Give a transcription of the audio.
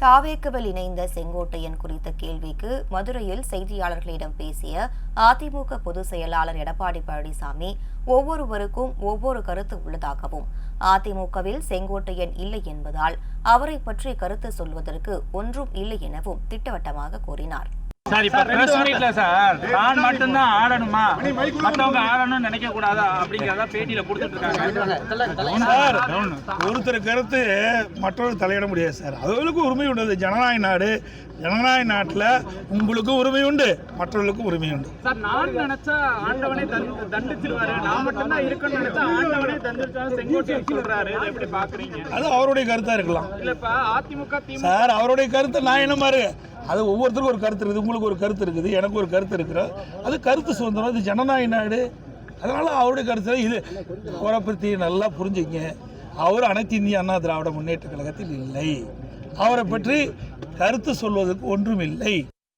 தாவேக்குவில் இணைந்த செங்கோட்டையன் குறித்த கேள்விக்கு மதுரையில் செய்தியாளர்களிடம் பேசிய அதிமுக பொதுச் செயலாளர் எடப்பாடி பழனிசாமி ஒவ்வொருவருக்கும் ஒவ்வொரு கருத்து உள்ளதாகவும் அதிமுகவில் செங்கோட்டையன் இல்லை என்பதால் அவரை பற்றி கருத்து சொல்வதற்கு ஒன்றும் இல்லை எனவும் திட்டவட்டமாக கூறினார். சார் இப்ப பிரஸ் மீட்ல சார் தான் மட்டும்தான் ஆடணுமா? மத்தவங்க ஆடணும்னு நினைக்க கூடாதா அப்படிங்கறத பேட்டியில கொடுத்துட்டு இருக்காங்க சார் ஒருத்தர் கருத்து மற்றொரு தலையிட முடியாது சார். அவர்களுக்கும் உரிமை உண்டு. ஜனநாயக நாடு. ஜனநாயக நாட்டில் உங்களுக்கும் உரிமை உண்டு மற்றவர்களுக்கும் உரிமை உண்டு. சார் நான் நினைச்சா ஆண்டவனே தண்டு- தண்டிச்சிருவாரு. நான் மட்டும்தான் இருக்கணும்னு நினைச்சா ஆண்டவனே தண்டிச்சாரு செங்கோட்டையன் சொல்றாரு. எப்படி பாக்குறீங்க? அது அவருடைய கருத்தாக இருக்கலாம். இல்ல இப்ப அதிமுக திமுக. சார் அவருடைய கருத்தை நான் என்ன பாரு அது ஒவ்வொருத்தருக்கும் ஒரு கருத்து இருக்குது உங்களுக்கு ஒரு கருத்து இருக்குது எனக்கு ஒரு கருத்து இருக்கிறோம் அது கருத்து சுதந்திரம் இது ஜனநாயக நாடு. அதனால் அவருடைய கருத்து இது அவரை பற்றி நல்லா புரிஞ்சுங்க. அவர் அனைத்து இந்திய அண்ணா திராவிட முன்னேற்ற கழகத்தில் இல்லை. அவரை பற்றி கருத்து சொல்வதற்கு ஒன்றும் இல்லை.